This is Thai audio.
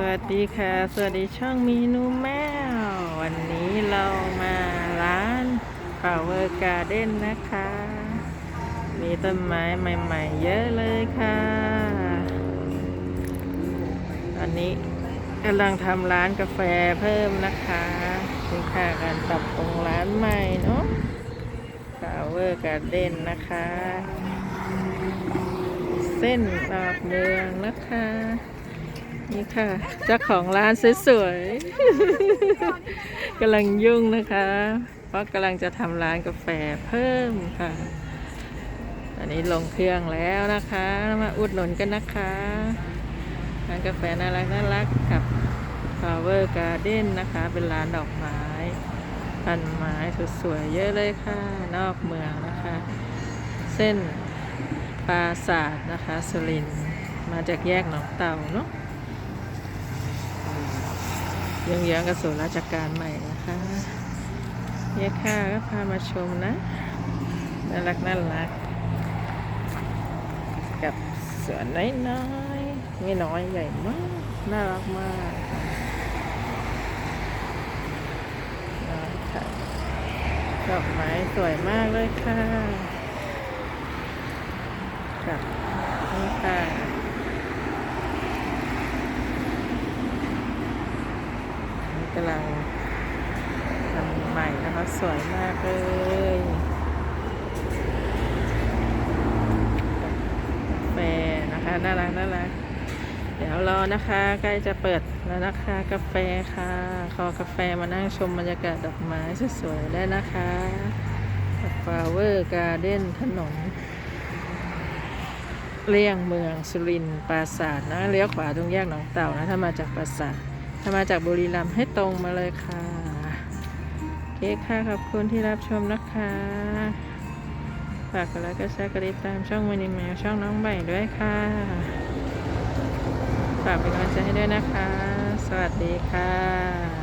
วัสดีค่ะ สวัสดีช่องมีนูแมว วันนี้เรามาร้าน Flower Garden นะคะ มีต้นไม้ใหม่ ๆ เยอะเลยค่ะ ตอนนี้กำลังทำร้านกาแฟเพิ่มนะคะนี่ค่ะการปรับปรุงร้านใหม่เนาะ Flower Garden นะคะ เส้นรอบเมืองนะคะ นี่ค่ะเจ้าของร้านสวยๆกำลังยุ่งนะคะ เพราะกำลังจะทำร้านกาแฟเพิ่มค่ะตอนนี้ลงเครื่องแล้วนะคะ มาอุดหนุนกันนะคะร้านกาแฟน่ารักน่ารักกับ Flower Garden นะคะ เป็นร้านดอกไม้พันไม้สวยๆเยอะเลยค่ะ นอกเมืองนะคะ เส้นปราสาทนะคะสุรินมาจากแยกหนองเต่าเนาะ เยื้องๆกับศูนราชการใหม่นะคะเนี่ยค่ะก็พามาชมนะ น่ารักน่ารัก กับสวนน้อยๆไม่น้อยใหญ่มาก น่ารักมากค่ะดอกไม้สวยมากเลยค่ะกับนี่ค่ะ กำลังทำใหม่นะคะ สวยมากเลยกาแฟนะคะ น่ารักน่ารักเดี๋ยวรอนะคะ ใกล้จะเปิดแล้วนะคะ กาแฟค่ะขอกาแฟมานั่งชมบรรยากาศดอกไม้สวยๆได้นะคะ Flower Garden ถนนเลี่ยงเมืองสุรินทร์ปราสาทนะ เลี้ยวขวาตรงแยกหนองเต่านะ ถ้ามาจากปราสาท ถ้ามาจากบุรีรัมย์ให้ตรงมาเลยค่ะโอเคค่ะขอบคุณที่รับชมนะคะฝากกดไลค์กดแชร์กดติดตามช่องมินิแมวช่องน้องใหม่ด้วยค่ะฝากเป็นกำลังใจให้ด้วยนะคะ สวัสดีค่ะ